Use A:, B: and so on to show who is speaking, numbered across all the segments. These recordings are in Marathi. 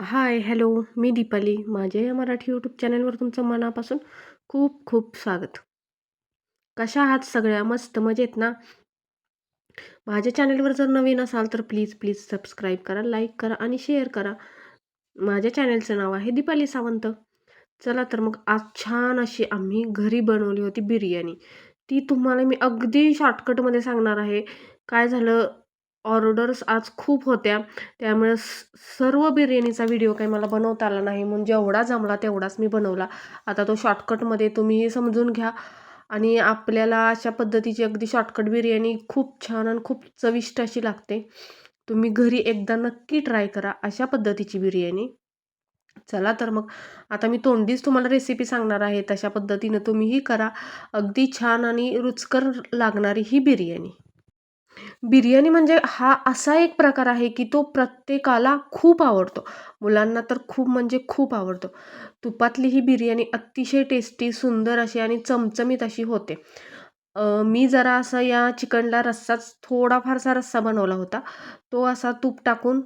A: हाय, हॅलो. मी दीपाली. माझ्या या मराठी यूट्यूब चॅनलवर तुमचं मनापासून खूप खूप स्वागत. कशा आहात सगळ्या? मस्त मजेत ना? माझ्या चॅनलवर जर नवीन असाल तर प्लीज, प्लीज सबस्क्राईब करा, लाईक करा आणि शेअर करा. माझ्या चॅनलचं नाव आहे दीपाली सावंत. चला तर मग आज छान अशी आम्ही घरी बनवली होती बिर्याणी. ती तुम्हाला मी अगदी शॉर्टकटमध्ये सांगणार आहे. काय झालं ऑर्डर्स आज खूप होत्या. त्यामुळे सर्व बिर्याणीचा व्हिडिओ काही मला बनवता आला नाही. म्हणून जेवढा जमला तेवढाच मी बनवला. आता तो शॉर्टकटमध्ये तुम्ही समजून घ्या. आणि आपल्याला अशा पद्धतीची अगदी शॉर्टकट बिर्याणी खूप छान आणि खूप चविष्ट अशी लागते. तुम्ही घरी एकदा नक्की ट्राय करा अशा पद्धतीची बिर्याणी. चला तर मग. आता मी तोंडीच तुम्हाला रेसिपी सांगणार आहे. तशा पद्धतीनं तुम्हीही करा. अगदी छान आणि रुचकर लागणारी ही बिर्याणी. बिर्याणी म्हणजे हा असा एक प्रकार आहे की तो प्रत्येकाला खूप आवडतो. मुलांना तर खूप म्हणजे खूप आवडतो. तुपातली ही बिर्याणी अतिशय टेस्टी सुंदर अशी आणि चमचमीत अशी होते. मी जरा असं या चिकनला रस्साच थोडाफारसा रस्सा बनवला होता. तो असा तूप टाकून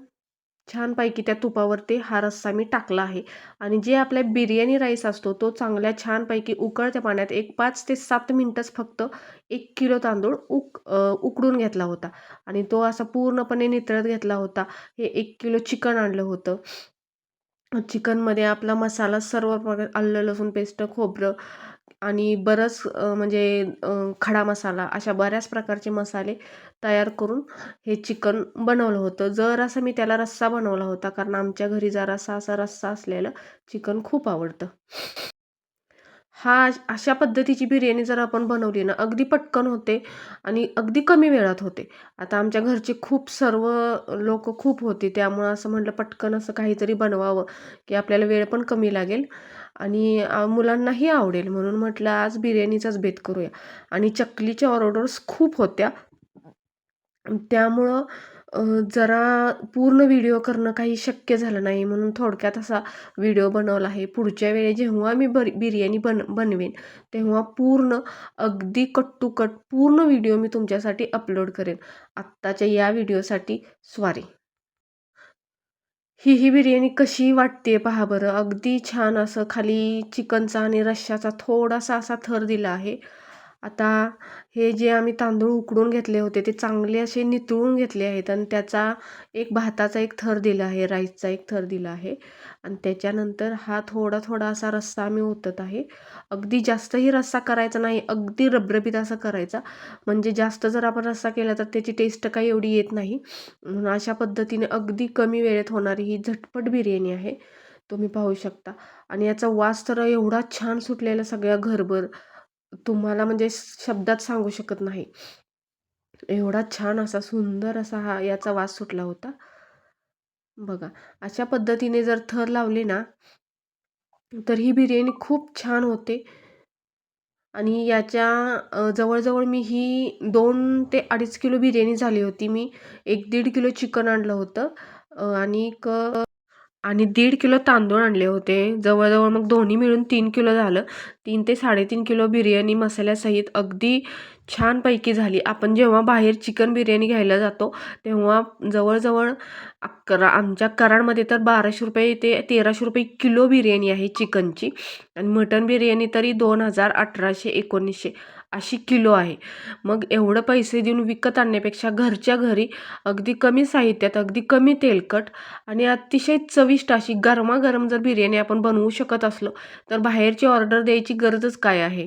A: छानपैकी त्या तुपावरती हा रस्सा मी टाकला आहे. आणि जे आपल्या बिर्याणी राईस असतो तो चांगल्या छानपैकी उकळत्या पाण्यात एक पाच ते सात मिनटंच फक्त एक किलो तांदूळ उक उकडून घेतला होता. आणि तो असा पूर्णपणे नितळत घेतला होता. हे एक किलो चिकन आणलं होतं. चिकनमध्ये आपला मसाला सर्व प्रकार आलं लसूण पेस्ट खोबरं आणि बरंच म्हणजे खडा मसाला अशा बऱ्याच प्रकारचे मसाले तयार करून हे चिकन बनवलं होतं. जर असं मी त्याला रस्सा बनवला होता कारण आमच्या घरी जरासा असा रस्सा असलेलं चिकन खूप आवडतं. हा अशा पद्धतीची बिर्याणी जर आपण बनवली ना अगदी पटकन होते आणि अगदी कमी वेळात होते. आता आमच्या घरचे खूप सर्व लोक खूप होते त्यामुळं असं म्हटलं पटकन असं काहीतरी बनवावं की आपल्याला वेळ पण कमी लागेल आणि मुलांनाही आवडेल म्हणून म्हटलं आज बिर्याणीचाच बेत करूया. आणि चकलीच्या ऑर्डर्स खूप होत्या. त्यामुळं जरा पूर्ण व्हिडिओ करणं काही शक्य झालं नाही म्हणून थोडक्यात असा व्हिडिओ बनवला आहे. पुढच्या वेळी जेव्हा मी बर बिर्याणी बन बनवेन तेव्हा पूर्ण अगदी कट पूर्ण व्हिडिओ मी तुमच्यासाठी अपलोड करेन. आत्ताच्या या व्हिडिओसाठी स्वारी. ही ही बिर्याणी कशी वाटते पहा बरं. अगदी छान असं खाली चिकनचा आणि रश्श्याचा थोडासा असा थर दिला आहे. आता हे जे आम्ही तांदूळ उकडून घेतले होते ते चांगले असे नितळून घेतले आहेत आणि त्याचा एक भाताचा एक थर दिला आहे राईसचा एक थर दिला आहे. आणि त्याच्यानंतर हा थोडा थोडा असा रस्सा आम्ही ओतत आहे. अगदी जास्तही रस्सा करायचा नाही अगदी रबरबीत असा करायचा. म्हणजे जास्त जर आपण रस्सा केला तर त्याची टेस्ट काही एवढी येत नाही. म्हणून अशा पद्धतीने अगदी कमी वेळेत होणारी ही झटपट बिर्याणी आहे. तुम्ही पाहू शकता. आणि याचा वास तर एवढा छान सुटलेला सगळ्या घरभर. तुम्हाला म्हणजे शब्दात सांगू शकत नाही. एवढा छान असा सुंदर असा हा याचा वास सुटला होता. बघा अशा पद्धतीने जर थर लावले ना तर ही बिर्याणी खूप छान होते. आणि याच्या जवळजवळ मी ही दोन ते अडीच किलो बिर्याणी झाली होती. मी एक दीड किलो चिकन आणलं होतं. आणि आणि दीड किलो तांदूळ आणले होते. जवळजवळ मग दोन्ही मिळून तीन किलो झालं. तीन ते साडेतीन किलो बिर्याणी मसाल्यासहित अगदी छानपैकी झाली. आपण जेव्हा बाहेर चिकन बिर्याणी घ्यायला जातो तेव्हा जवळजवळ अकरा आमच्या कराडमध्ये तर बाराशे रुपये ते तेराशे रुपये किलो बिर्याणी आहे चिकनची. आणि मटन बिर्याणी तरी दोन हजार अठराशे एकोणीसशे अशी किलो आहे. मग एवढं पैसे देऊन विकत आणण्यापेक्षा घरच्या घरी अगदी कमी साहित्यात अगदी कमी तेलकट आणि अतिशय चविष्ट अशी गरमागरम जर बिर्याणी आपण बनवू शकत असलो तर बाहेरची ऑर्डर द्यायची गरजच काय आहे?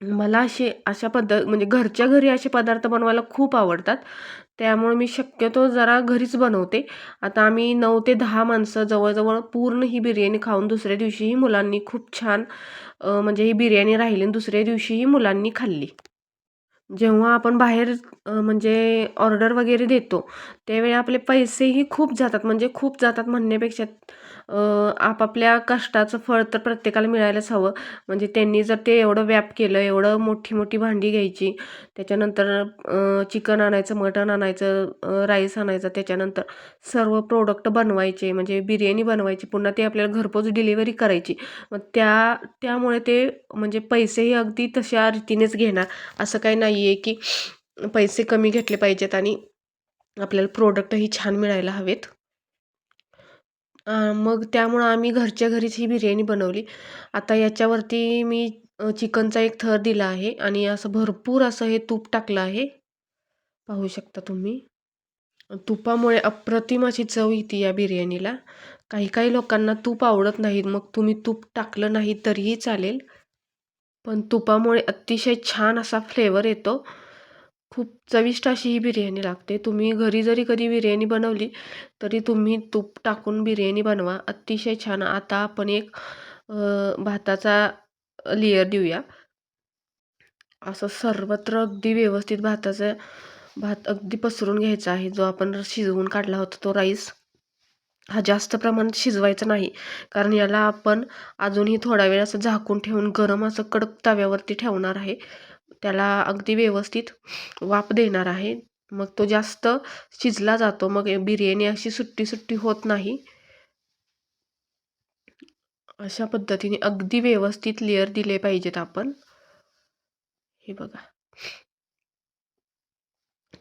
A: मला असे अशा पद्धत म्हणजे घरच्या घरी असे पदार्थ बनवायला खूप आवडतात. त्यामुळे मी शक्यतो जरा घरीच बनवते. आता आम्ही नऊ ते दहा माणसं जवळजवळ पूर्ण ही बिर्याणी खाऊन दुसऱ्या दिवशीही मुलांनी खूप छान म्हणजे ही बिर्याणी राहिली आणि दुसऱ्या दिवशीही मुलांनी खाल्ली. जेव्हा आपण बाहेर म्हणजे ऑर्डर वगैरे देतो त्यावेळी आपले पैसेही खूप जातात म्हणजे खूप जातात म्हणण्यापेक्षा आपापल्या कष्टाचं फळ तर प्रत्येकाला मिळायलाच हवं. म्हणजे त्यांनी जर ते एवढं व्याप केलं एवढं मोठी मोठी भांडी घ्यायची त्याच्यानंतर चिकन आणायचं मटण आणायचं राईस आणायचं त्याच्यानंतर सर्व प्रोडक्ट बनवायचे म्हणजे बिर्याणी बनवायची पुन्हा ते आपल्याला घरपोच डिलिव्हरी करायची. मग त्या त्यामुळे ते म्हणजे पैसेही अगदी तशा रीतीनेच घेणार. असं काही नाही आहे की पैसे कमी घेतले पाहिजेत आणि आपल्याला प्रोडक्टही छान मिळायला हवेत. मग त्यामुळं आम्ही घरच्या घरीच ही बिर्याणी बनवली. आता याच्यावरती मी चिकनचा एक थर दिला आहे आणि असं भरपूर असं हे तूप टाकलं आहे. पाहू शकता तुम्ही. तुपामुळे अप्रतिम अशी चव येते या बिर्याणीला. काही काही लोकांना तूप आवडत नाहीत मग तुम्ही तूप टाकलं नाही तरीही चालेल. पण तुपामुळे अतिशय छान असा फ्लेवर येतो. खूप चविष्ट अशी ही बिर्याणी लागते. तुम्ही घरी जरी कधी बिर्याणी बनवली तरी तुम्ही तूप टाकून बिर्याणी बनवा. अतिशय छान. आता आपण एक भाताचा लेयर देऊया. असं सर्वत्र अगदी व्यवस्थित भाताचं भात अगदी पसरून घ्यायचा आहे. जो आपण शिजवून काढला होता तो राईस हा जास्त प्रमाणात शिजवायचा नाही. कारण याला आपण अजूनही थोडा वेळ असं झाकून ठेवून गरम असं कडक तव्यावरती ठेवणार आहे. त्याला अगदी व्यवस्थित वाफ देणार आहे. मग तो जास्त शिजला जातो. मग बिर्याणी अशी सुट्टी सुट्टी होत नाही. अशा पद्धतीने अगदी व्यवस्थित लेअर दिले पाहिजेत आपण. हे बघा.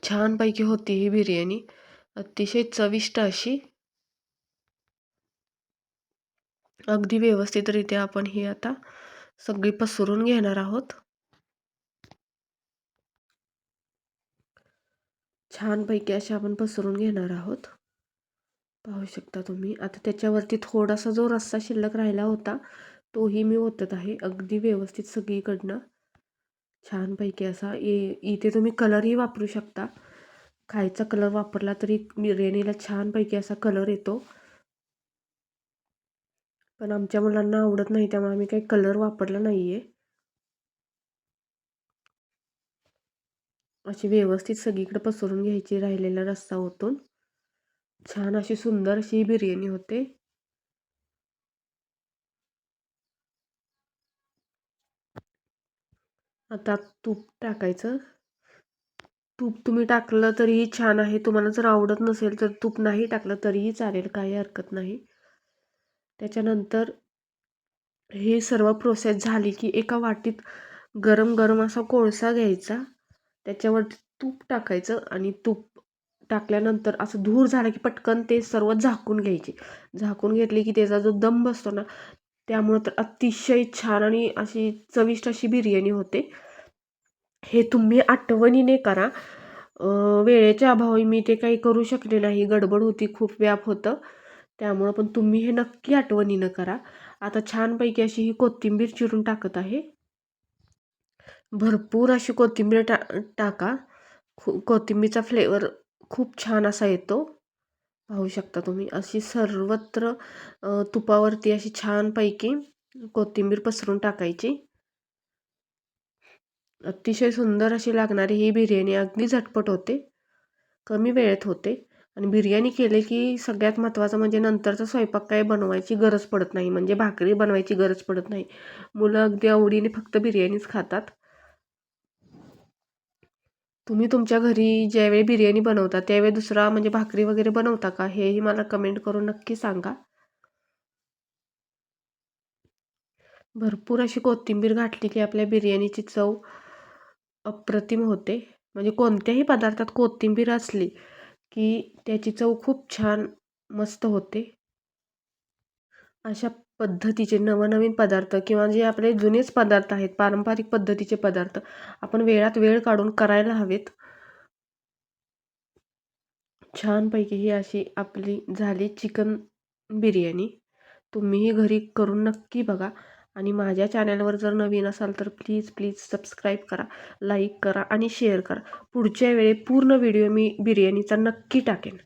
A: छानपैकी होती ही बिर्याणी. अतिशय चविष्ट अशी. अगदी व्यवस्थितरित्या आपण ही आता सगळी पसरून घेणार आहोत. छानपैकी अशा आपण पसरून घेणार आहोत. पाहू शकता तुम्ही. आता त्याच्यावरती थोडासा जो रस्सा शिल्लक राहिला होता तोही मी ओतत आहे. अगदी व्यवस्थित सगळीकडनं छानपैकी असा ए इथे तुम्ही कलरही वापरू शकता. खायचा कलर वापरला तरी बिर्याणीला छानपैकी असा कलर येतो. पण आमच्या मुलांना आवडत नाही त्यामुळे आम्ही काही कलर वापरला नाही आहे अशी व्यवस्थित सगळीकडे पसरून घ्यायची राहिलेला रस्सा ओतून. छान अशी सुंदर अशी बिर्याणी होते. आता तूप टाकायचं. तूप तुम्ही टाकलं तरीही छान आहे. तुम्हाला जर आवडत नसेल तर तूप नाही टाकलं तरीही चालेल काही हरकत नाही. त्याच्यानंतर हे सर्व प्रोसेस झाली की एका वाटीत गरम गरम असा कोळसा घ्यायचा. त्याच्यावर तूप टाकायचं आणि तूप टाकल्यानंतर असं धूर झाला की पटकन ते सर्व झाकून घ्यायचे. झाकून घेतले की त्याचा जो दम बसतो ना त्यामुळं तर अतिशय छान आणि अशी चविष्ट अशी बिर्याणी होते. हे तुम्ही आठवणीने करा. वेळेच्या अभावी मी ते काही करू शकले नाही. गडबड होती खूप व्याप होतं. त्यामुळं पण तुम्ही हे नक्की आठवणीनं करा. आता छानपैकी अशी ही कोथिंबीर चिरून टाकत आहे. भरपूर अशी कोथिंबीर टा टाका. खू कोथिंबीरचा फ्लेवर खूप छान असा येतो. पाहू शकता तुम्ही. अशी सर्वत्र तुपावरती अशी छानपैकी कोथिंबीर पसरून टाकायची. अतिशय सुंदर अशी लागणारी ही बिर्याणी अगदी झटपट होते. कमी वेळेत होते. आणि बिर्याणी केले की सगळ्यात महत्त्वाचं म्हणजे नंतरचा स्वयंपाक काय बनवायची गरज पडत नाही. म्हणजे भाकरी बनवायची गरज पडत नाही. मुलं अगदी आवडीने फक्त बिर्याणीच खातात. तुम्ही तुमच्या घरी ज्यावेळी बिर्याणी बनवता त्यावेळी दुसरा म्हणजे भाकरी वगैरे बनवता का? हेही मला कमेंट करून नक्की सांगा. भरपूर अशी कोथिंबीर घातली की आपल्या बिर्याणीची चव अप्रतिम होते. म्हणजे कोणत्याही पदार्थात कोथिंबीर असली की त्याची चव खूप छान मस्त होते. अशा पद्धतीचे नवनवीन पदार्थ किंवा जे आपले जुनेच पदार्थ आहेत पारंपरिक पद्धतीचे पदार्थ आपण वेळात वेळ काढून करायला हवेत. छानपैकी ही अशी आपली झाली चिकन बिर्याणी. तुम्हीही घरी करून नक्की बघा आणि माझ्या चॅनलवर जर नवीन असाल तर प्लीज प्लीज सबस्क्राईब करा लाईक करा आणि शेअर करा. पुढच्या वेळी पूर्ण व्हिडिओ मी बिर्याणीचा नक्की टाकेन.